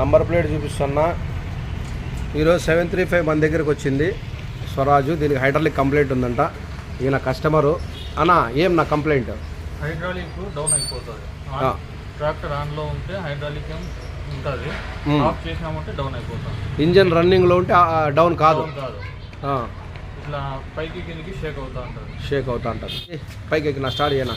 Number plate చూపిస్తున్నా. ఈరోజు seven three five మన దగ్గరకు వచ్చింది స్వరాజు. దీనికి హైడ్రాలిక్ కంప్లైంట్ ఉందంట. ఈయన కస్టమరు. అన్నా ఏం నా కంప్లైంట్? హైడ్రాలిక్ డౌన్ అయిపోతుంది. ట్రాక్టర్ ఆన్లో ఉంటే హైడ్రాలిక్ ఉంటుంది. ఆఫ్ చేసినామంటే డౌన్ అయిపోతాం ఇంజన్ రన్నింగ్లో ఉంటే డౌన్ కాదు. ఇట్లా పైకి కిందికి షేక్ అవుతా ఉంటుంది. షేక్ అవుతా ఏ, పైకి ఎక్కిన స్టార్ట్ చేయనా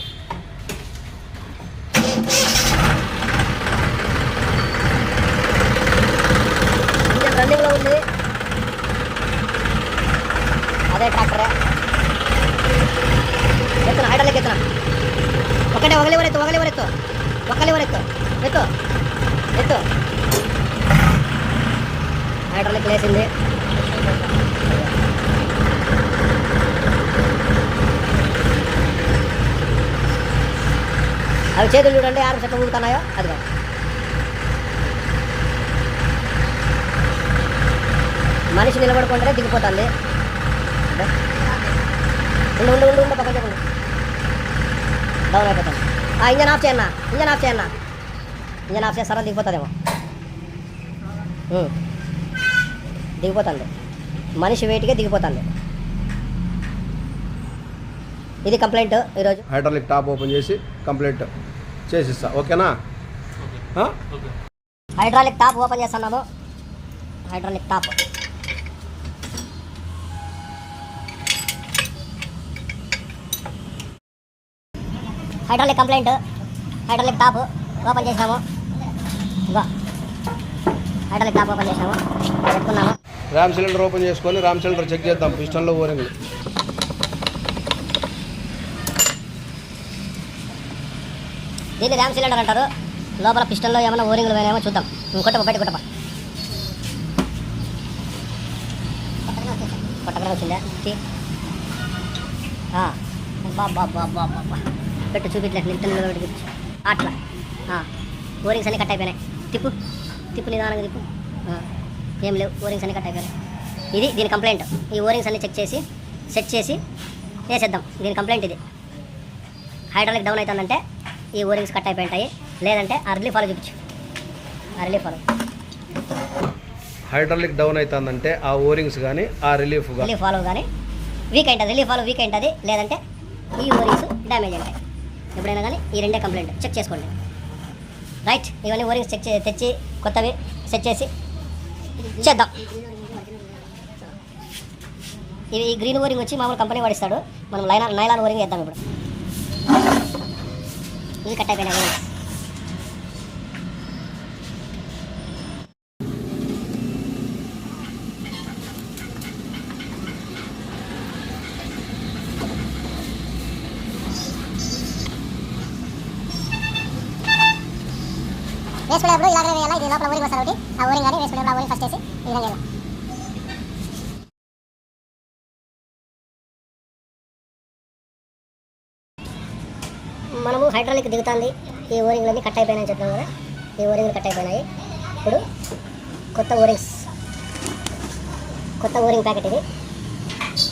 ఇంజన్ రన్నింగ్లో ఉంది. అదే ట్రాక్టరే ఎత్తున హైడ్రాలిక్ ఎత్తున. ఒకటే ఒకలేవరు ఎత్తు ఒకలేవరు ఎత్తు ఒకలేవరు ఎత్తు ఎత్తు. ఎత్తు. హైడ్రాలిక్ లేసింది అవి చేతులు చూడండి ఆరు చెట్లు ఊగుతున్నాయో అది కాదు మనిషి నిలబడుకుంటేనే దిగిపోతుంది. ఉండు ఉండు ఉండు ఉండు పక్కన చెప్పండి డౌన్ అయిపోతుంది. ఆ ఇంజన్ ఆఫ్ చేయన్నా ఇంజన్ ఆఫ్ చేయన్నా. ఇంజన్ ఆఫ్ చేస్తారా దిగిపోతుందేమో. దిగిపోతుంది. మనిషి వెయిట్గా దిగిపోతుంది. ఇది కంప్లైంట్ ఈరోజు? హైడ్రాలిక్ టాప్ ఓపెన్ చేసి కంప్లైంట్ చేసిస్తా. ఓకేనా? హైడ్రాలిక్ టాప్ ఓపెన్ చేస్తున్నాము. Hydraulic top. Hydraulic complaint hydraulic top open చేసినాము. ఇగో హైడ్రాలిక్ టాప్ ఓపెన్ చేసినాము. పెట్టుకున్నాము. ర్యామ్ సిలిండర్ ఓపెన్ చేసుకొని ర్యామ్ సిలిండర్ చెక్ చేద్దాం. పిస్టన్లో ఓరింగ్ దీన్ని ర్యామ్ సిలిండర్ అంటారు. లోపల పిస్టన్లో ఏమైనా ఓరింగ్లు పోయినాయేమో చూద్దాం. కొట్టప బయట కొట్టప కొట్టగానే వచ్చిందా? తీ. ఆ. బా బా బా బా బా బా. పెట్టు చూపించలే నిల్చొని నిలబెట్టి చూపించు. అట్లా. ఓరింగ్స్ అన్ని కట్ అయిపోయినాయి. తిప్పు. తిప్పు నిదానంగా తిప్పు. ఏం లేవు. ఓరింగ్స్ అన్ని కట్ అయిపోయినాయి. ఇది దీని కంప్లైంట్. ఈ ఓరింగ్స్ అన్ని చెక్ చేసి సెట్ చేసి వేసేద్దాం. దీని కంప్లైంట్ ఇది. హైడ్రాలిక్ డౌన్ అవుతుందంటే ఈ ఓరింగ్స్ కట్ అయిపోయి ఉంటాయి లేదంటే ఆ రిలీఫ్ ఫాలో చూపించు. ఆ రిలీఫ్ ఫాలో హైడ్రాలిక్ డౌన్ అవుతుందంటే ఆ ఓరింగ్స్ కానీ ఆ రిలీఫ్ రిలీఫ్ ఫాలో కానీ వీక్ ఉంటుంది రిలీఫ్ ఫాలో వీక్ ఉంటుంది లేదంటే ఈ ఓరింగ్స్ డ్యామేజ్ ఉంటాయి ఎప్పుడైనా కానీ ఈ రెండే కంప్లైంట్. చెక్ చేసుకోండి. రైట్ ఇవన్నీ ఓరింగ్స్ చెక్ తెచ్చి కొత్తవి సెట్ చేసి చేద్దాం. ఇవి ఈ గ్రీన్ ఓరింగ్ వచ్చి మామూలు కంపెనీ వాడిస్తాడు. మనం లైనా నైలాన్ ఓరింగ్ వేద్దాం ఇప్పుడు. ఇవి కట్ అయిపోయినాయి వేసుకునేప్పుడు ఇలాగే వేయాలి? ఇది లోపల ఊరికి వస్తారు ఒకటి? ఆ ఓరింగ్ కానీ వేసుకునేప్పుడు ఆ ఓరింగ్ ఫస్ట్ వేసి ఈ విధంగా వేయాలి? మనము హైడ్రాలిక్ దిగుతుంది. ఈ ఓరింగ్లన్నీ కట్ అయిపోయినాయని చెప్పాం కదా? ఈ ఓరింగ్లు కట్ అయిపోయినాయి. ఇప్పుడు కొత్త ఓరింగ్స్. కొత్త ఓరింగ్ ప్యాకెట్ ఇది.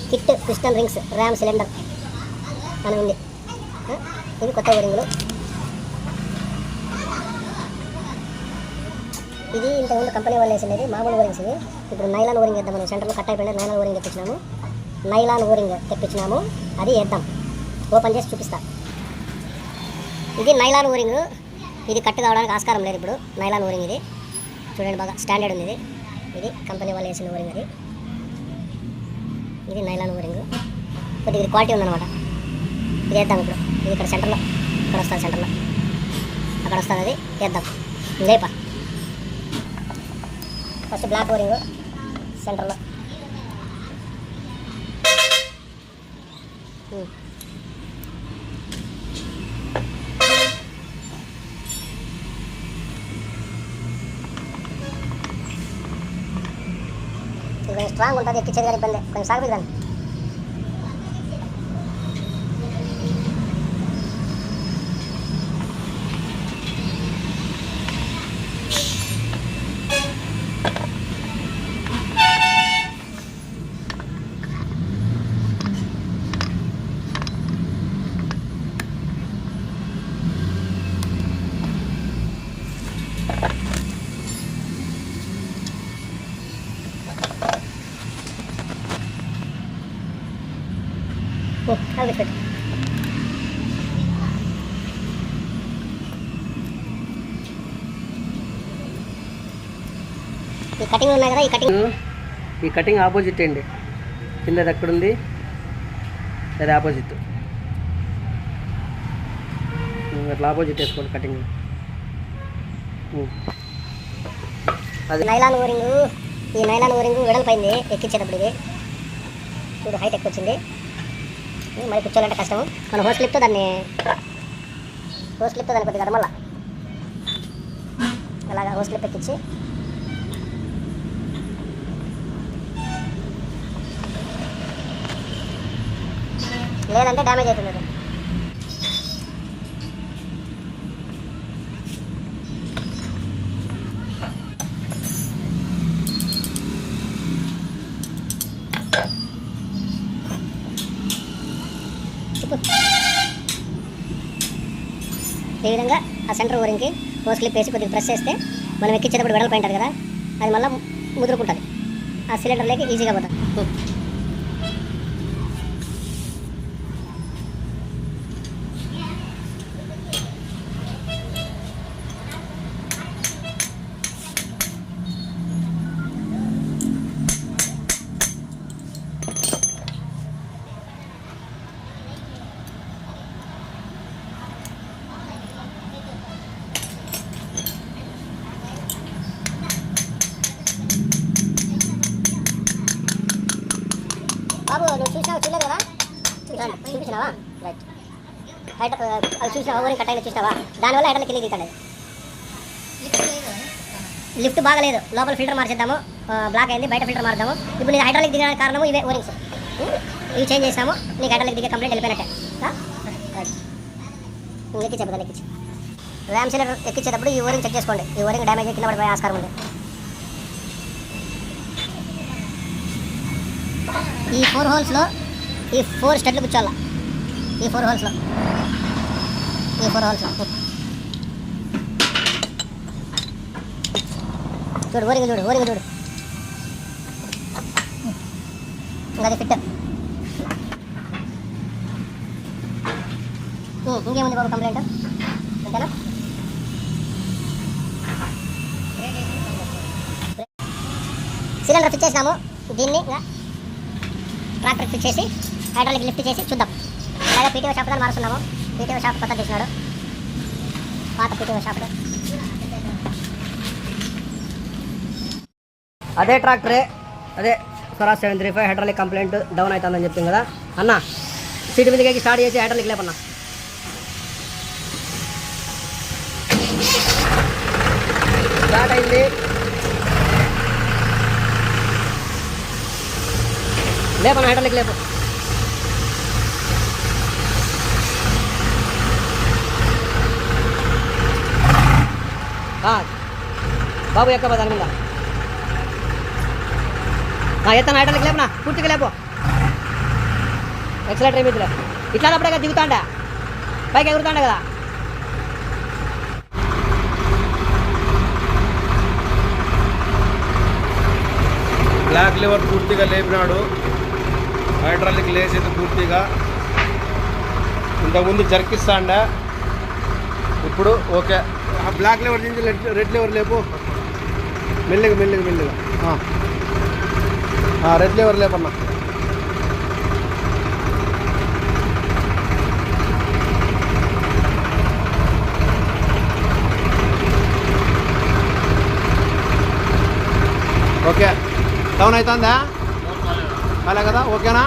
Kit piston rings ram cylinder అని ఉంది. ఆ, ఇవి కొత్త ఓరింగ్లు. ఇది ఇంతకుముందు కంపెనీ వాళ్ళు వేసినది మామూలు ఓరింగ్స్ ఇది ఇప్పుడు నైలాన్ ఓరింగ్ వేద్దాం మనం సెంటర్లో కట్ అయిపోయిన నైలాన్ ఓరింగ్ తెప్పించినాము. నైలాన్ ఓరింగ్ తెప్పించినాము అది వేద్దాం. ఓపెన్ చేసి చూపిస్తా. ఇది నైలాన్ ఓరింగ్ ఇది కట్ కావడానికి ఆస్కారం లేదు ఇప్పుడు నైలాన్ ఓరింగ్ ఇది. చూడండి బాగా స్టాండర్డ్ ఉంది ఇది. ఇది కంపెనీ వాళ్ళు వేసిన ఓరింగ్ అది. ఇది నైలాన్ ఓరింగ్. కొద్దిగా ఇది క్వాలిటీ ఉందన్నమాట. ఇది వేద్దాం ఇప్పుడు. ఇది ఇక్కడ సెంటర్లో ఇక్కడ వస్తుంది సెంటర్లో అక్కడ వస్తుంది అది వేద్దాం. లేపా. ఫస్ట్ బ్లాక్ ఓరింగ్ సెంటర్లో ఉమ్. ఇది కొంచెం స్ట్రాంగ్ ఉంటుంది ఎక్కించేది కానీ ఇబ్బంది కొంచెం సాగు దాన్ని పెట్టు. ఈ కటింగ్ ఉన్నాయి కదా ఈ కటింగ్. ఈ కటింగ్ ఆపోజిట్ అండి. కిందది ఎక్కడుంది? అది ఆపోజిట్. అట్లా ఆపోజిట్ వేసుకోండి కటింగ్. అది నైలాన్ ఓరింగ్ ఈ నైలాన్ ఓరింగ్ వెడల్పోయింది ఎక్కించేటప్పుడు ఇది చూడు హైట్ ఎక్కువ వచ్చింది మరి కూర్చోాలంటే కష్టము. మన హోస్ క్లిప్తో దాన్ని హోస్ క్లిప్తో దాన్ని కొద్దిగా మళ్ళా. అలాగా హోస్ క్లిప్ ఎక్కించి. లేదంటే డ్యామేజ్ అవుతుంది ఈ విధంగా ఆ సెంటర్ ఓరింగ్కి హోస్ క్లిప్ వేసి కొద్దిగా ప్రెస్ చేస్తే మనం ఎక్కించేటప్పుడు వెడల్పు ఉంటుంది కదా అది మళ్ళీ ముదురుకుంటుంది. ఆ సిలిండర్లోకి ఈజీగా పోతుంది నువ్వు చూసావు చూడలేదు కదా? చూసాను చూపించినావా రైట్ హైట్ అవి చూసినావా? Uh, ఓరింగ్ కట్ అయినా చూసినావా? దానివల్ల హైటర్లు కింద దిగుతాడు లిఫ్ట్ బాగలేదు. లోపల ఫిల్టర్ మార్చేద్దాము. బ్లాక్ అయింది. బయట ఫిల్టర్ మార్దాము ఇప్పుడు నేను హైడ్రాలిక్ దిగడానికి కారణము ఇవే ఓరింగ్స్ hmm? ఇవి చేంజ్ చేసాము. నీకు హైడ్రాలిక్ దిగే కంప్లీట్ వెళ్ళిపోయినట్టే. రైట్ ఎక్కించే ఎక్కించి. ర్యామ్ సిలిండర్ ఎక్కించేటప్పుడు ఈ ఓరింగ్ చెక్ చేసుకోండి. ఈ ఓరింగ్ డ్యామేజ్ కింద పడిపోయే ఆస్కారం ఉంది. ఈ ఫోర్ హోల్స్లో ఈ ఫోర్ స్టెట్లు కూర్చోాల ఈ ఫోర్ హోల్స్లో. ఈ ఫోర్ హోల్స్లో. చూడు ఓరిగా చూడు ఓరిగా చూడు. అది ఫిట్ ఇంకేముంది బాబు కంప్లైంట్ అంతేనా? సిలిండర్ ఫిట్ చేసినాము. దీన్ని ఇంకా ట్రాక్టర్ ఫిట్ చేసి హైడ్రాలిక్ లిఫ్ట్ చేసి చూద్దాం. అలాగే పీటీఓ షాప్ దాన్ని మారుస్తున్నాము. పీటీఓ షాప్ కొత్త తీసినాడు. పాత పీటీఓ షాప్ అదే ట్రాక్టరే అదే Swaraj seven three five hydraulic complaint down అవుతుందని చెప్పింది కదా. అన్న సీట్ మీదకి స్టార్ట్ చేసి హైడ్రాలిక్ లేపన్నా. స్టార్ట్ అయింది. లేపన్నా హైడ్రాలిక్ లేపు. ఆ, బాబు ఎక్క దాని మీద. ఎత్తాను ఐటర్లకు లేపనా? పూర్తిగా లేపు. ఎక్సలేటర్ మీద ఇట్లా అప్పుడే కదా దిగుతాండా? పైకి ఎగురుతాండ కదా? బ్లాక్ లివర్ పూర్తిగా లేపినాడు. హైడ్రాలిక్ లేసేది పూర్తిగా ఇంతకుముందు జర్కిస్తాండా. ఇప్పుడు ఓకే. ఆ బ్లాక్ లెవర్ నుంచి రెడ్ రెడ్ లేపు. మెల్లిగా మెల్లిగా మెల్లిగా. రెడ్ లెవర్ లేపన్నా ఓకే. డౌన్ అవుతుందా? అలా కదా? ఓకేనా?